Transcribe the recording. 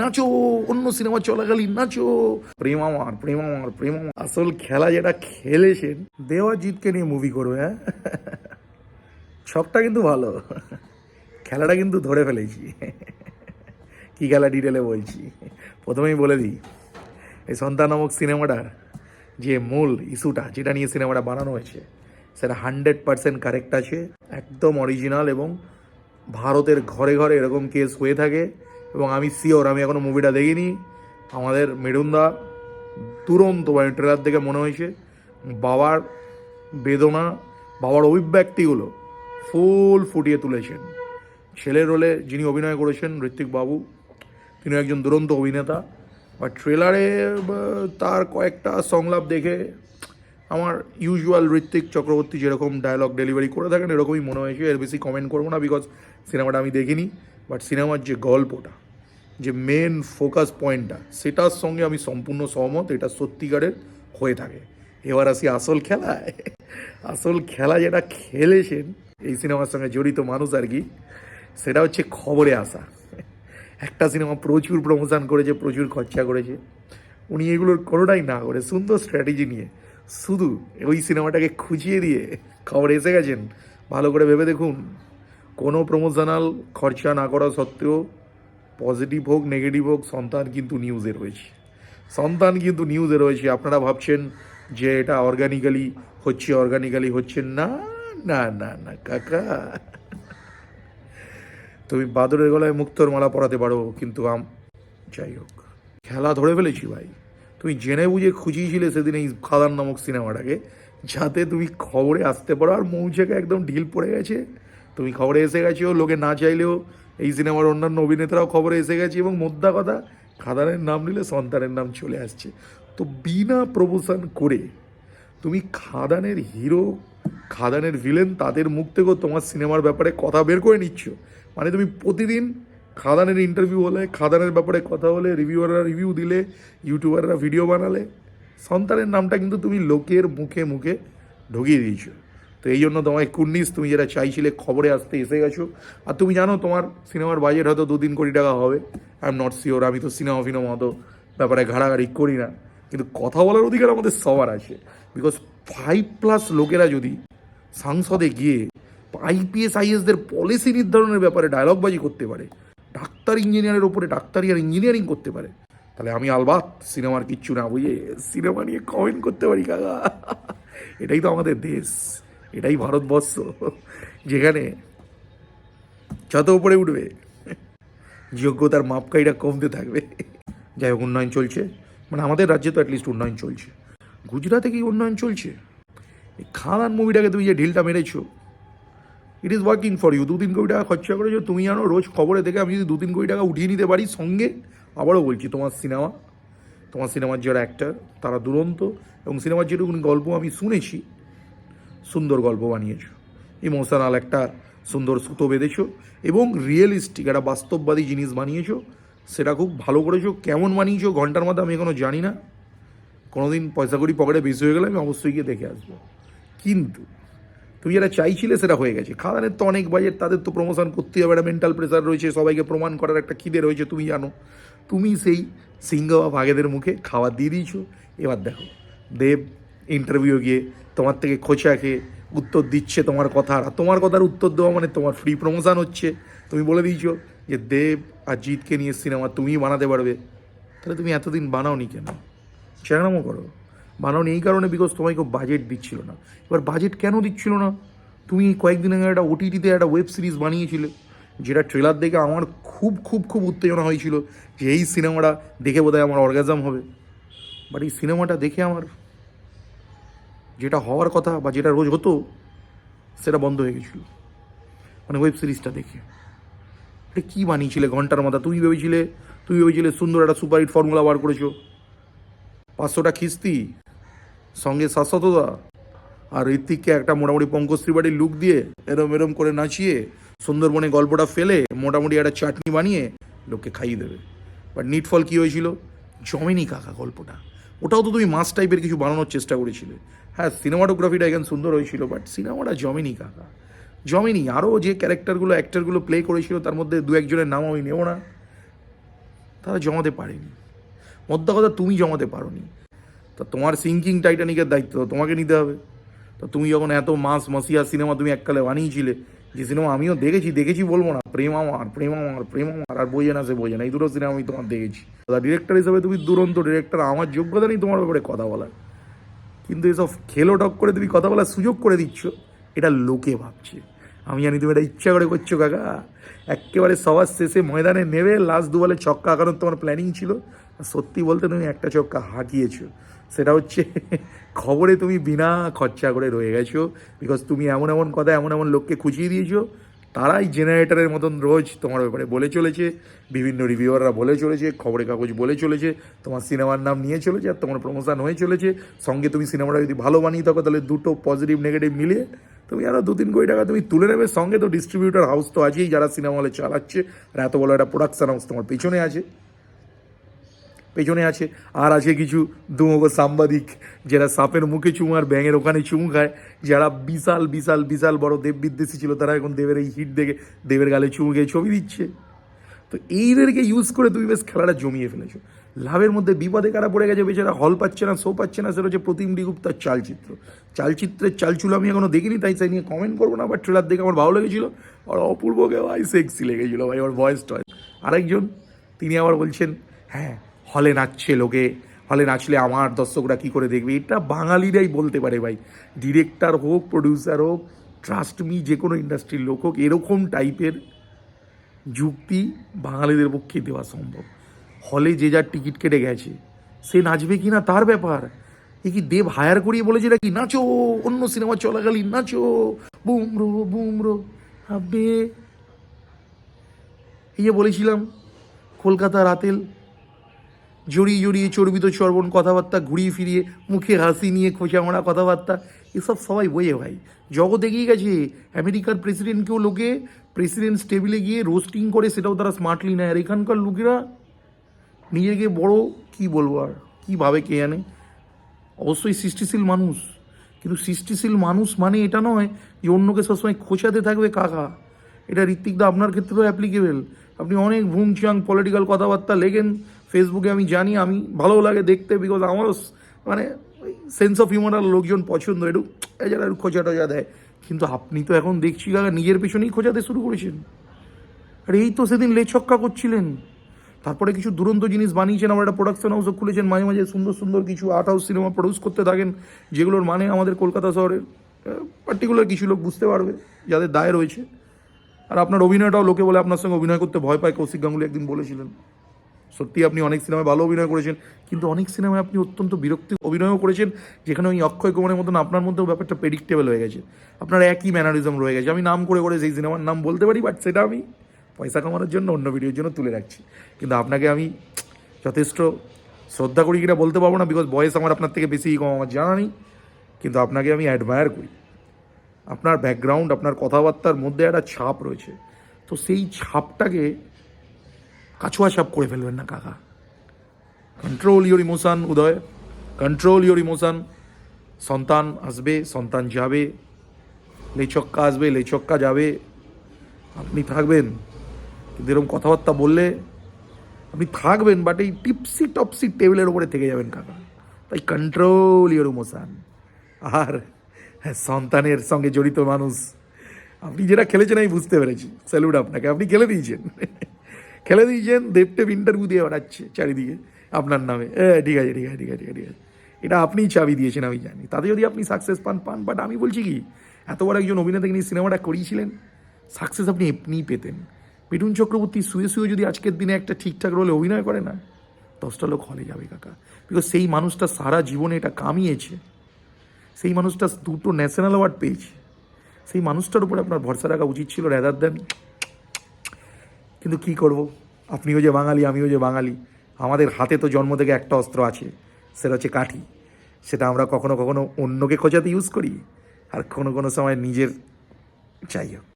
নাচো, অন্য সিনেমা চলাকালীন নাচো। প্রেম আমার প্রেম আমার প্রেম আমার আসল খেলা যেটা খেলেছেন, দেওয়াজিৎকে নিয়ে মুভি করবে হ্যাঁ? সবটা কিন্তু ভালো। খেলাটা কিন্তু ধরে ফেলেছি। কি খেলা ডিটেলে বলছি? প্রথমেই বলে দিই, এই সন্তান নামক সিনেমাটার যে মূল ইস্যুটা, যেটা নিয়ে সিনেমাটা বানানো হয়েছে, সেটা হান্ড্রেড পার্সেন্ট কারেক্ট আছে, একদম অরিজিনাল এবং ভারতের ঘরে ঘরে এরকম কেস হয়ে থাকে। এবং আমি সিওর আমি এখনও মুভিটা দেখিনি। আমাদের মেরুন্দা তুরন্ত মানে ট্রেলার দেখে মনে হয়েছে, বাবার বেদনা, বাবার অভিব্যক্তিগুলো ফুল ফুটিয়ে তুলেছেন। ছেলের রোলে যিনি অভিনয় করেছেন, ঋত্বিক বাবু তিনি একজন দুরন্ত অভিনেতা। বা ট্রেলারে তার কয়েকটা সংলাপ দেখে আমার ইউজুয়াল ঋত্বিক চক্রবর্তী যেরকম ডায়লগ ডেলিভারি করে থাকেন, এরকমই মনে হয়েছে। এর বেশি কমেন্ট করব না বিকজ সিনেমাটা আমি দেখিনি বাট সিনেমার যে গল্পটা যে মেন ফোকাস পয়েন্টটা সেটার সঙ্গে আমি সম্পূর্ণ সহমত, এটা সত্যিকারের হয়ে থাকে। এবার আসি আসল খেলায়। আসল খেলা যেটা খেলেছেন, এই সিনেমার সঙ্গে জড়িত মানুষ আর কি, সেটা হচ্ছে খবরে আসা। একটা সিনেমা প্রচুর প্রমোশন করেছে, প্রচুর খরচা করেছে। উনি এগুলোর কোনোটাই না করে, সুন্দর স্ট্র্যাটেজি নিয়ে, শুধু ওই সিনেমাটাকে খুঁজিয়ে দিয়ে খবর এসে গেছেন। ভালো করে ভেবে দেখুন, কোনো প্রমোশনাল খরচা না করা সত্ত্বেও পজিটিভ হোক নেগেটিভ হোক, সন্তান কিন্তু নিউজে রয়েছে সন্তান কিন্তু নিউজে রয়েছে আপনারা ভাবছেন যে এটা অর্গানিক্যালি হচ্ছে অর্গানিক্যালি হচ্ছে। না না না না, কাকা। তুমি বাদরের গলায় মুক্তোর মালা পরাতে পারো, কিন্তু আম যাই হোক। খেলা ধরে ফেলেছি ভাই। তুমি জেনে বুঝে খুঁজিয়েছিলে সেদিন এই খাদান নামক সিনেমাটাকে, যাতে তুমি খবরে আসতে পারো। আর মৌচাকে একদম ঢিল পড়ে গেছে। তুমি খবরে এসে গেছো, লোকে না চাইলেও এই সিনেমার অন্যান্য অভিনেতারাও খবরে এসে গেছে এবং মোদ্দা কথা, খাদানের নাম নিলে সন্তানের নাম চলে আসছে। তো বিনা প্রমোশন করে তুমি খাদানের হিরো, খাদানের ভিলেন তাদের মুখ থেকেও তোমার সিনেমার ব্যাপারে কথা বের করে নিচ্ছ। মানে তুমি প্রতিদিন খাদানের ইন্টারভিউ হলে, খাদানের ব্যাপারে কথা হলে রিভিউয়াররা রিভিউ দিলে ইউটিউবাররা ভিডিও বানালে, সন্তানের নামটা কিন্তু তুমি লোকের মুখে মুখে ঢুকিয়ে দিয়েছ। তো এই জন্য তোমায় কুন্নিস তুমি যেটা চাইছিলে খবরে আসতে এসে গেছো। আর তুমি জানো তোমার সিনেমার বাজেট হয়তো দু তিন কোটি টাকা হবে। আই এম নট শিওর আমি তো সিনেমা ফিনেমা অত ব্যাপারে ঘাড়াঘাড়ি করি না। কিন্তু কথা বলার অধিকার আমাদের সবার আছে। বিকজ ফাইভ প্লাস লোকেরা যদি সংসদে গিয়ে আইপিএস আইএসদের পলিসি নির্ধারণের ব্যাপারে ডায়লগবাজি করতে পারে, ডাক্তার ইঞ্জিনিয়ারের ওপরে ডাক্তারি আর ইঞ্জিনিয়ারিং করতে পারে, তাহলে আমি আলবাত সিনেমার কিচ্ছু না বুঝে সিনেমা নিয়ে কমেন্ট করতে পারি, কাকা। এটাই তো আমাদের দেশ। এটাই ভারতবর্ষ। যেখানে যত উপরে উঠবে, যোগ্যতার মাপকাইটা কমতে থাকবে। যাই হোক, উন্নয়ন চলছে। মানে আমাদের রাজ্যে তো অ্যাটলিস্ট উন্নয়ন চলছে। গুজরাটে কি উন্নয়ন চলছে? এই খাদান মুভিটাকে তুমি যে ঢিলটা মেরেছো it is working for you দু তিন কোটি টাকা খরচা করেছ, তুমি জানো রোজ খবরে দেখে আমি যদি দু তিন কোটি টাকা উঠিয়ে নিতে পারি সঙ্গে, আবারও বলছি, তোমার সিনেমা, তোমার সিনেমার যারা অ্যাক্টার তারা দুরন্ত, এবং সিনেমার যেটুকুনি গল্প আমি শুনেছি সুন্দর গল্প বানিয়েছো। ইমোশনাল একটা সুন্দর সুতো বেঁধেছো এবং রিয়েলিস্টিক একটা বাস্তববাদী জিনিস বানিয়েছো। সেটা খুব ভালো করেছ। কেমন বানিয়েছো ঘণ্টার মধ্যে আমি এখনও জানি না। কোনোদিন পয়সা করি পকেটে বেশি হয়ে গেলে আমি অবশ্যই গিয়ে দেখে আসব। কিন্তু তুমি যেটা চাইছিলে সেটা হয়ে গেছে। খাদানের তো অনেক বাজেট তাদের তো প্রমোশন করতেই হবে। একটা মেন্টাল প্রেশার রয়েছে, সবাইকে প্রমাণ করার একটা খিদে রয়েছে, তুমি জানো। তুমি সেই সিংহ বা ভাগেদের মুখে খাবার দিয়ে দিয়েছ। এবার দেখো, দেব ইন্টারভিউ গিয়ে তোমার থেকে খোঁচা খেয়ে উত্তর দিচ্ছে তোমার কথা। আর তোমার কথার উত্তর দেওয়া মানে তোমার ফ্রি প্রমোশন হচ্ছে। তুমি বলে দিয়েছ যে, দেব আর জিতকে নিয়ে সিনেমা তুমিই বানাতে পারবে। তাহলে তুমি এতদিন বানাওনি কেন? চ্যাংরামো করো। বানাওনি এই কারণে বিকজ তোমায় কেউ বাজেট দিচ্ছিল না। এবার বাজেট কেন দিচ্ছিল না? তুমি কয়েকদিন আগে একটা ওটিটিতে একটা ওয়েব সিরিজ বানিয়েছিলে, যেটা ট্রেলার দেখে আমার খুব খুব খুব উত্তেজনা হয়েছিল যে এই সিনেমাটা দেখে বোধহয় আমার অর্গাজম হবে। বাট এই সিনেমাটা দেখে আমার যেটা হওয়ার কথা বা যেটা রোজ হতো, সেটা বন্ধ হয়ে গেছিল। মানে ওয়েব সিরিজটা দেখে। এটা কী বানিয়েছিলে ঘণ্টার মাথা? তুমি ভেবেছিলে তুমি ভেবেছিলে সুন্দর একটা সুপারহিট ফর্মুলা বার করেছ। পাঁচশোটা খিস্তি, সঙ্গে শাশ্বতদা আর ঋত্বিককে একটা মোটামুটি পঙ্কশ্রী বাড়ির লুক দিয়ে এরম এরম করে নাচিয়ে, সুন্দরবনে গল্পটা ফেলে, মোটামুটি একটা চাটনি বানিয়ে লোককে খাইয়ে দেবে। বাট নিটফল কী হয়েছিল? জমেনি কাকা গল্পটা। ওটাও তো তুমি মাস টাইপের কিছু বানানোর চেষ্টা করেছিলে। হ্যাঁ সিনেমাটোগ্রাফিটা এখানে সুন্দর হয়েছিল বাট সিনেমাটা জমেনি কাকা। জমেনি। আরও যে ক্যারেক্টারগুলো অ্যাক্টারগুলো প্লে করেছিল, তার মধ্যে দু একজনের নাম আমি নেব না। তারা জমাতে পারেনি। মধ্য কথা, তুমি জমাতে পারো নি তা তোমার সিঙ্কিং টাইটানিকের দায়িত্ব, তোমাকে নিতে হবে। তা তুমি যখন এত মাস মাসিয়া সিনেমা তুমি এককালে বানিয়েছিলে, যে সিনেমা আমিও দেখেছি দেখেছি বলব না, প্রেম আমার প্রেম আমার প্রেম আমার, আর বোঝে না সে বোঝে না, এই দুটো সিনেমা আমি তোমার দেখেছি। দাদা ডিরেক্টর হিসেবে তুমি দুরন্ত ডিরেক্টর আমার যোগ্যতা নেই তোমার ব্যাপারে কথা বলার। কিন্তু এসব খেলো টক করে তুমি কথা বলার সুযোগ করে দিচ্ছ, এটা লোকে ভাবছে। আমি জানি তুমি এটা ইচ্ছা করে করছ, কাকা। একেবারে সবার শেষে ময়দানে নেবে লাস্ট দু বলে ছক্কা আঁকানোর তোমার প্ল্যানিং ছিল। সত্যি বলতে তুমি একটা ছক্কা হাঁকিয়েছো। সেটা হচ্ছে খবরে তুমি বিনা খরচা করে রয়ে গেছো বিকজ তুমি এমন এমন কথা, এমন এমন লোককে খুঁজিয়ে দিয়েছ, তারাই জেনারেটরের মতন রোজ তোমার ব্যাপারে বলে চলেছে, বিভিন্ন রিভিউয়াররা বলে চলেছে, খবরের কাগজ বলে চলেছে, তোমার সিনেমার নাম নিয়ে চলেছে, আর তোমার প্রমোশন হয়ে চলেছে, সঙ্গে তুমি সিনেমাটা যদি ভালো বানিয়ে থাকো, তাহলে দুটো পজিটিভ নেগেটিভ মিলিয়ে তুমি আরও দু তিন কোটি টাকা তুমি তুলে নেবে, সঙ্গে তো ডিস্ট্রিবিউটার হাউস তো আছেই যারা সিনেমা হলে চালাচ্ছে, আর এত বড় একটা প্রোডাকশন হাউস তোমার পেছনে আছে। পেছনে আছে। আর আছে কিছু দুমগো সাংবাদিক যারা সাপের মুখে চুম আর ব্যাঙের ওখানে চুম খায়। যারা বিশাল বিশাল বিশাল বড় দেব বিদ্বেষী ছিল, তারা এখন দেবের এই হিট দেখে দেবের গালে চুম খেয়ে ছবি দিচ্ছে। তো এইদেরকে ইউজ করে তুমি বেশ খেলাটা জমিয়ে ফেলেছো। লাভের মধ্যে বিপদে কারা পড়ে গেছে বেচারা? হল পাচ্ছে না, শো পাচ্ছে না, সেটা হচ্ছে প্রতিমডি গুপ্তার চালচিত্র। চালচিত্রের চালচুলো আমি এখনও দেখিনি, তাই সেই নিয়ে কমেন্ট করব না বাট ট্রেলার দেখে আমার ভালো লেগেছিল। আর অপূর্বকে ভাই সেক্সি লেগেছিল ভাই, আমার ভয়েস টয় আরেকজন, তিনি আবার বলছেন হ্যাঁ হলে নাচছে লোকে, হলে নাচলে আমার দর্শকরা কী করে দেখবে? এটা বাঙালিরাই বলতে পারে ভাই। ডিরেক্টর হোক প্রডিউসার হোক ট্রাস্ট মি যে কোনো ইন্ডাস্ট্রির লোক হোক, এরকম টাইপের যুক্তি বাঙালিদের পক্ষে দেওয়া সম্ভব। হলে যে যার টিকিট কেটে গেছে, সে নাচবে কি না তার ব্যাপার। এ কি দেব হায়ার করিয়ে বলেছে নাকি? নাচো, অন্য সিনেমা চলাকালীন নাচো। বুমরো বুমরো আবে এই যে বলেছিলাম কলকাতা রাতেল জড়িয়ে জড়িয়ে চর্বিত চর্বণ কথাবার্তা, ঘুরিয়ে ফিরিয়ে মুখে হাসি নিয়ে খোঁচা মারা কথাবার্তা, এসব সবাই বোঝে ভাই। জগৎ এগিয়ে গেছে, আমেরিকার প্রেসিডেন্টকেও লোকে প্রেসিডেন্ট টেবিলে গিয়ে রোস্টিং করে সেটাও তারা স্মার্টলি নেয়। আর এখানকার লোকেরা নিজেকে বড়, কি বলব আর, কী ভাবে কে জানে? অবশ্যই সৃষ্টিশীল মানুষ। কিন্তু সৃষ্টিশীল মানুষ মানে এটা নয় যে অন্যকে সবসময় খোঁচাতে থাকবে কাকা। এটা ঋত্বিকদা আপনার ক্ষেত্রেও অ্যাপ্লিকেবেল আপনি অনেক ভুংচাং পলিটিক্যাল কথাবার্তা লেখেন ফেসবুকে আমি জানি, আমি ভালো লাগে দেখতে বিকজ আমারও মানে সেন্স অফ হিউমার লোকজন পছন্দ, একটু যারা একটু খোঁচা টোচা দেয়। কিন্তু আপনি তো এখন দেখছি কাকা, নিজের পেছনেই খোঁচাতে শুরু করেছেন। আর এই তো সেদিন লেছক্কা করছিলেন। তারপরে কিছু দুরন্ত জিনিস বানিয়েছেন আমার একটা প্রোডাকশন হাউসও খুলেছেন, মাঝে মাঝে সুন্দর সুন্দর কিছু আর্ট হাউস সিনেমা প্রডিউস করতে থাকেন, যেগুলোর মানে আমাদের কলকাতা শহরের পার্টিকুলার কিছু লোক বুঝতে পারবে, যাদের দায় রয়েছে। আর আপনার অভিনয়টাও লোকে বলে আপনার সঙ্গে অভিনয় করতে ভয় পায়, কৌশিক গাঙ্গুলি একদিন বলেছিলেন। সত্যি আপনি অনেক সিনেমায় ভালো অভিনয় করেছেন, কিন্তু অনেক সিনেমায় আপনি অত্যন্ত বিরক্তি অভিনয়ও করেছেন, যেখানে ওই অক্ষয় কুমারের মতন আপনার মধ্যেও ব্যাপারটা প্রেডিক্টেবল হয়ে গেছে। আপনার একই ম্যানারিজম রয়ে গেছে। আমি নাম করে করে সেই সিনেমার নাম বলতে পারি বাট সেটা আমি পয়সা কামানোর জন্য অন্য ভিডিওর জন্য তুলে রাখছি। কিন্তু আপনাকে আমি যথেষ্ট শ্রদ্ধা করি কিনা বলতে পারব না বিকজ বয়স আমার আপনার থেকে বেশি, কম আমার জানা নেই। কিন্তু আপনাকে আমি অ্যাডমায়ার করি। আপনার ব্যাকগ্রাউন্ড আপনার কথাবার্তার মধ্যে একটা ছাপ রয়েছে। তো সেই ছাপটাকে কাছুয়া ছাপ করে ফেলবেন না কাকা। Control your emotion Uday. Control your emotion সন্তান আসবে সন্তান যাবে। লেচক্কা আসবে লেচক্কা যাবে। আপনি থাকবেন। কিন্তু এরকম কথাবার্তা বললে আপনি থাকবেন বাট এই টিপসি টপসি টেবিলের উপরে থেকে যাবেন কাকা। তাই কন্ট্রোল ইওর ইমোশন আর হ্যাঁ, সন্তানের সঙ্গে জড়িত মানুষ আপনি যেটা খেলেছেন আমি বুঝতে পেরেছি। স্যালুট আপনাকে আপনি খেলে দিয়েছেন। খেলে দিয়েছেন দেবটেব ইন্টারভিউ দিয়ে বেড়াচ্ছে চারিদিকে আপনার নামে। এ, ঠিক আছে ঠিক আছে ঠিক আছে ঠিক আছে। ঠিক আছে এটা আপনিই চাবি দিয়েছেন, আমি জানি। তাতে যদি আপনি সাকসেস পান পান। বাট আমি বলছি কি, এত বড় একজন অভিনেতাকে নিয়ে সিনেমাটা করিয়েছিলেন সাকসেস আপনি এমনিই পেতেন। মিঠুন চক্রবর্তী শুয়ে শুয়ে যদি আজকের দিনে একটা ঠিকঠাক রোলে অভিনয় করে না, দশটা লোক হলে যাবে কাকা। বিকজ সেই মানুষটা সারা জীবনে এটা কামিয়েছে। সেই মানুষটা দুটো ন্যাশনাল অ্যাওয়ার্ড পেয়েছে। সেই মানুষটার উপরে আপনার ভরসা রাখা উচিত ছিল রেদার দেন কিন্তু কি করব? আপনিও যে বাঙালি, আমিও যে বাঙালি। আমাদের হাতে তো জন্ম থেকে একটা অস্ত্র আছে, সেটা হচ্ছে কাঠি। সেটা আমরা কখনো কখনো অন্যকে খোঁজাতে ইউজ করি, আর কোনো কোনো সময় নিজের যাই হোক